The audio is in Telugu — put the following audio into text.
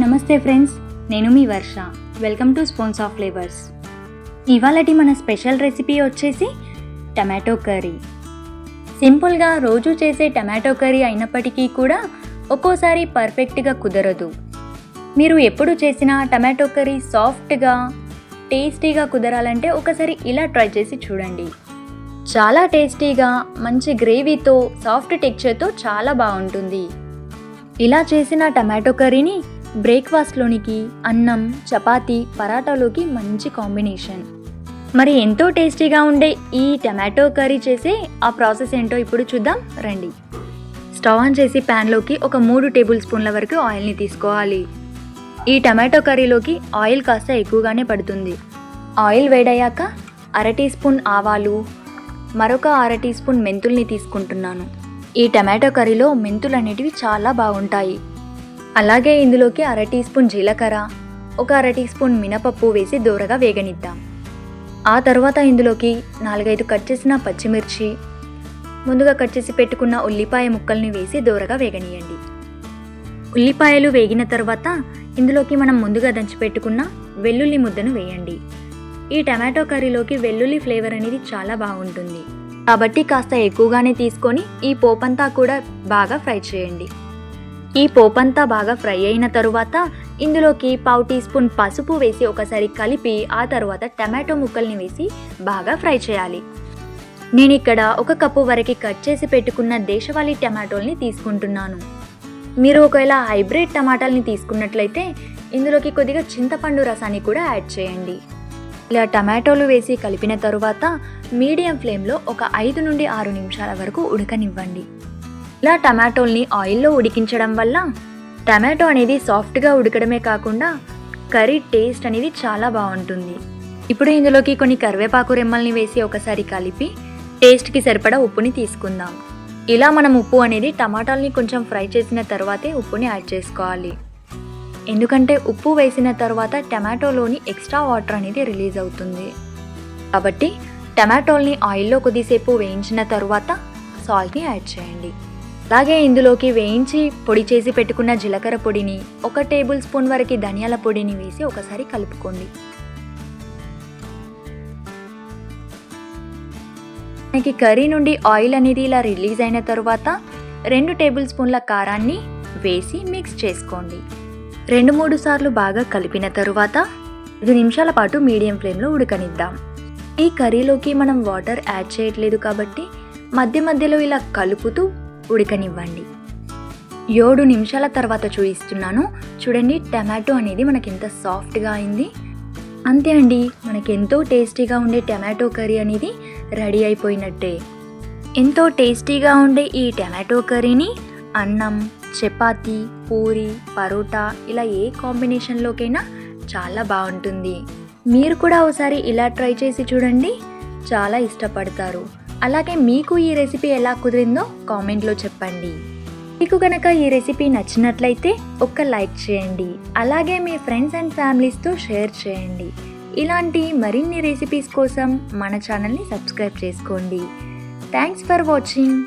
నమస్తే ఫ్రెండ్స్ నేను మీ Varsha. Welcome to spoons of flavours ఇవాళటి మన స్పెషల్ రెసిపీ వచ్చేసి టమాటో కర్రీ. సింపుల్గా రోజు చేసే టమాటో కర్రీ అయినప్పటికీ కూడా ఒక్కోసారి పర్ఫెక్ట్గా కుదరదు. మీరు ఎప్పుడు చేసిన టమాటో కర్రీ సాఫ్ట్గా టేస్టీగా కుదరాలంటే ఒకసారి ఇలా ట్రై చేసి చూడండి. చాలా టేస్టీగా మంచి గ్రేవీతో సాఫ్ట్ టెక్చర్తో చాలా బాగుంటుంది. ఇలా చేసిన టమాటో కర్రీని బ్రేక్ఫాస్ట్లోనికి అన్నం చపాతీ పరాటాలోకి మంచి కాంబినేషన్. మరి ఎంతో టేస్టీగా ఉండే ఈ టమాటో కర్రీ చేసే ఆ ప్రాసెస్ ఏంటో ఇప్పుడు చూద్దాం రండి. స్టవ్ ఆన్ చేసి ప్యాన్లోకి ఒక మూడు టేబుల్ స్పూన్ల వరకు ఆయిల్ని తీసుకోవాలి. ఈ టమాటో కర్రీలోకి ఆయిల్ కాస్త ఎక్కువగానే పడుతుంది. ఆయిల్ వేడయ్యాక అర టీ స్పూన్ ఆవాలు మరొక అర టీ స్పూన్ మెంతుల్ని తీసుకుంటున్నాను. ఈ టమాటో కర్రీలో మెంతులు అనేటివి చాలా బాగుంటాయి. అలాగే ఇందులోకి అర టీ స్పూన్ జీలకర్ర ఒక అర టీ స్పూన్ మినపప్పు వేసి దూరగా వేగనిద్దాం. ఆ తర్వాత ఇందులోకి నాలుగైదు కట్ చేసిన పచ్చిమిర్చి ముందుగా కట్ చేసి పెట్టుకున్న ఉల్లిపాయ ముక్కల్ని వేసి దూరగా వేగనీయండి. ఉల్లిపాయలు వేగిన తర్వాత ఇందులోకి మనం ముందుగా దంచి పెట్టుకున్న వెల్లుల్లి ముద్దను వేయండి. ఈ టమాటో కర్రీలోకి వెల్లుల్లి ఫ్లేవర్ అనేది చాలా బాగుంటుంది. కాబట్టి కాస్త ఎక్కువగానే తీసుకొని ఈ పోపంతా కూడా బాగా ఫ్రై చేయండి. ఈ పోపంతా బాగా ఫ్రై అయిన తరువాత ఇందులోకి పావు టీ స్పూన్ పసుపు వేసి ఒకసారి కలిపి ఆ తర్వాత టమాటో ముక్కల్ని వేసి బాగా ఫ్రై చేయాలి. నేను ఇక్కడ ఒక కప్పు వరకు కట్ చేసి పెట్టుకున్న దేశవాళీ టమాటోల్ని తీసుకుంటున్నాను. మీరు ఒకవేళ హైబ్రిడ్ టమాటాలని తీసుకున్నట్లయితే ఇందులోకి కొద్దిగా చింతపండు రసాన్ని కూడా యాడ్ చేయండి. ఇలా టమాటోలు వేసి కలిపిన తరువాత మీడియం ఫ్లేమ్లో ఒక ఐదు నుండి ఆరు నిమిషాల వరకు ఉడకనివ్వండి. ఇలా టమాటోల్ని ఆయిల్లో ఉడికించడం వల్ల టమాటో అనేది సాఫ్ట్గా ఉడకడమే కాకుండా కర్రీ టేస్ట్ అనేది చాలా బాగుంటుంది. ఇప్పుడు ఇందులోకి కొన్ని కరివేపాకు రెమ్మల్ని వేసి ఒకసారి కలిపి టేస్ట్కి సరిపడా ఉప్పుని తీసుకుందాం. ఇలా మనం ఉప్పు అనేది టమాటాలని కొంచెం ఫ్రై చేసిన తర్వాతే ఉప్పుని యాడ్ చేసుకోవాలి. ఎందుకంటే ఉప్పు వేసిన తర్వాత టమాటోలోని ఎక్స్ట్రా వాటర్ అనేది రిలీజ్ అవుతుంది. కాబట్టి టమాటోల్ని ఆయిల్లో కొద్దిసేపు వేయించిన తర్వాత సాల్ట్ని యాడ్ చేయండి. అలాగే ఇందులోకి వేయించి పొడి చేసి పెట్టుకున్న జీలకర్ర పొడిని ఒక టేబుల్ స్పూన్ వరకు ధనియాల పొడిని వేసి ఒకసారి కలుపుకోండి. మనకి కర్రీ నుండి ఆయిల్ అనేది ఇలా రిలీజ్ అయిన తర్వాత రెండు టేబుల్ స్పూన్ల కారాన్ని వేసి మిక్స్ చేసుకోండి. రెండు మూడు సార్లు బాగా కలిపిన తరువాత ఐదు నిమిషాల పాటు మీడియం ఫ్లేమ్లో ఉడకనిద్దాం. ఈ కర్రీలోకి మనం వాటర్ యాడ్ చేయట్లేదు కాబట్టి మధ్య మధ్యలో ఇలా కలుపుతూ ఉడకనివ్వండి. ఏడు నిమిషాల తర్వాత చూపిస్తున్నాను చూడండి టమాటో అనేది మనకి ఎంత సాఫ్ట్గా అయింది. అంతే అండి మనకి ఎంతో టేస్టీగా ఉండే టమాటో కర్రీ అనేది రెడీ అయిపోయినట్టే. ఎంతో టేస్టీగా ఉండే ఈ టమాటో కర్రీని అన్నం చపాతి పూరి పరోటా ఇలా ఏ కాంబినేషన్లోకైనా చాలా బాగుంటుంది. మీరు కూడా ఒకసారి ఇలా ట్రై చేసి చూడండి. చాలా ఇష్టపడతారు. అలాగే మీకు ఈ రెసిపీ ఎలా కుదిరిందో కామెంట్లో చెప్పండి. మీకు కనుక ఈ రెసిపీ నచ్చినట్లయితే ఒక్క లైక్ చేయండి. అలాగే మీ ఫ్రెండ్స్ అండ్ ఫ్యామిలీస్తో షేర్ చేయండి. ఇలాంటి మరిన్ని రెసిపీస్ కోసం మన ఛానల్ని సబ్స్క్రైబ్ చేసుకోండి. Thanks for watching.